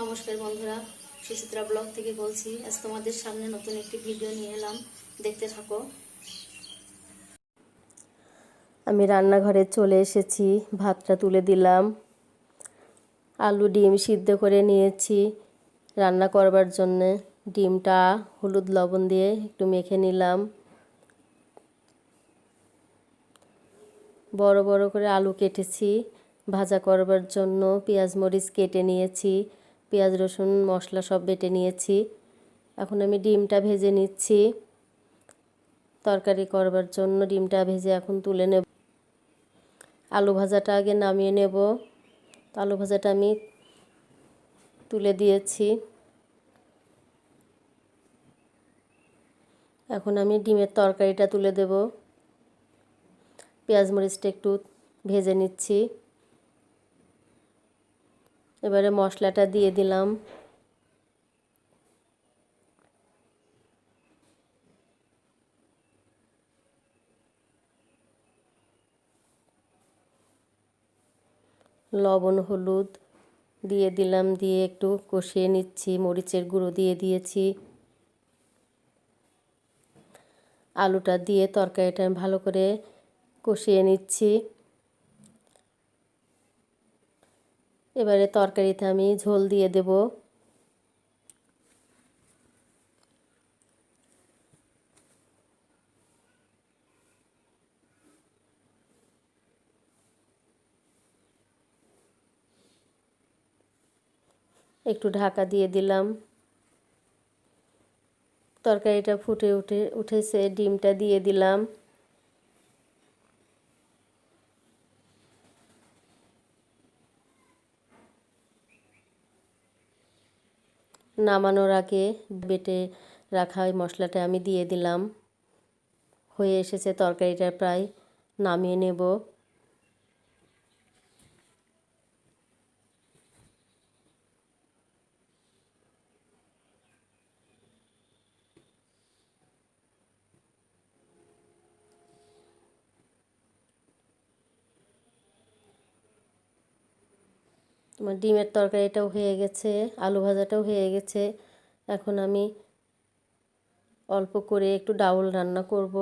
নমস্কার বন্ধুরা সুচিত্রা ব্লগ থেকে বলছি, আজ তোমাদের সামনে নতুন একটি ভিডিও নিয়ে এলাম। দেখতে থাকো। আমি রান্নাঘরে চলে এসেছি, ভাতটা তুলে দিলাম। আলু ডিম সিদ্ধ করে নিয়েছি রান্না করবার জন্যে। ডিমটা হলুদ লবণ দিয়ে একটু মেখে নিলাম। বড় বড় করে আলু কেটেছি। ভাজা করবার জন্য পেঁয়াজ মরিচ কেটে নিয়েছি। পেঁয়াজ, রসুন, মশলা সব বেটে নিয়েছি। এখন আমি ডিমটা ভেজে নিচ্ছি। তরকারি করবার জন্য ডিমটা ভেজে এখন তুলে নেব। আলু ভাজাটা আগে নামিয়ে নেব। আলু ভাজাটা আমি তুলে দিয়েছি। এখন আমি ডিমের তরকারিটা তুলে দেব। পেঁয়াজ মরিচটা একটু ভেজে নিচ্ছি। এবারে মশলাটা দিয়ে দিলাম। লবণ, হলুদ দিয়ে দিলাম, দিয়ে একটু কষিয়ে নিচ্ছি, মরিচের গুঁড়ো দিয়ে দিয়েছি। আলুটা দিয়ে তরকারিটা ভালো করে কষিয়ে নিচ্ছি। এবারে তরকারিতে আমি ঝোল দিয়ে দেব। একটু ঢাকা দিয়ে দিলাম। তরকারিটা ফুটে উঠে, উঠেছে, ডিমটা দিয়ে দিলাম। নামানোর আগে বেটে রাখা ওই মশলাটা আমি দিয়ে দিলাম। হয়ে এসেছে তরকারিটা প্রায় নামিয়ে নেব। তোমার ডিমের তরকারিটাও হয়ে গেছে, আলু ভাজাটাও হয়ে গেছে। এখন আমি অল্প করে একটু ডাউল রান্না করব।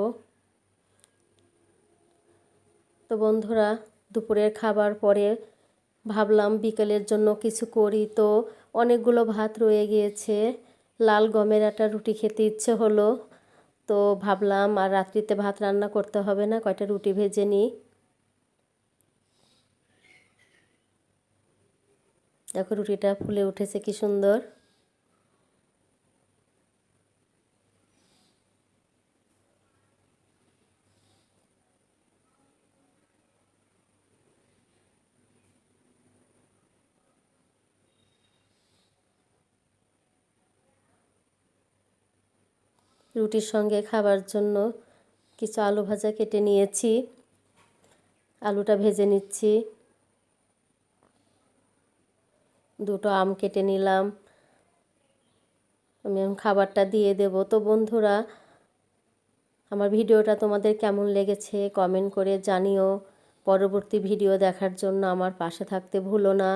তো বন্ধুরা, দুপুরের খাবার পরে ভাবলাম বিকেলের জন্য কিছু করি। তো অনেকগুলো ভাত রয়ে গিয়েছে, লাল গমের একটা রুটি খেতে ইচ্ছে হলো। তো ভাবলাম আর রাত্রিতে ভাত রান্না করতে হবে না, কয়টা রুটি ভেজে নিই। দেখো রুটিটা ফুলে উঠেছে, কি সুন্দর। রুটির সঙ্গে খাবার জন্য কিছু আলু ভাজা কেটে নিয়েছি, আলুটা ভেজে নিচ্ছি। দুটো আম কেটে নিলাম। আমি খাবারটা দিয়ে দেব। তো বন্ধুরা, আমার ভিডিওটা তোমাদের কেমন লেগেছে কমেন্ট করে জানিও। পরবর্তী ভিডিও দেখার জন্য আমার পাশে থাকতে ভুলো না।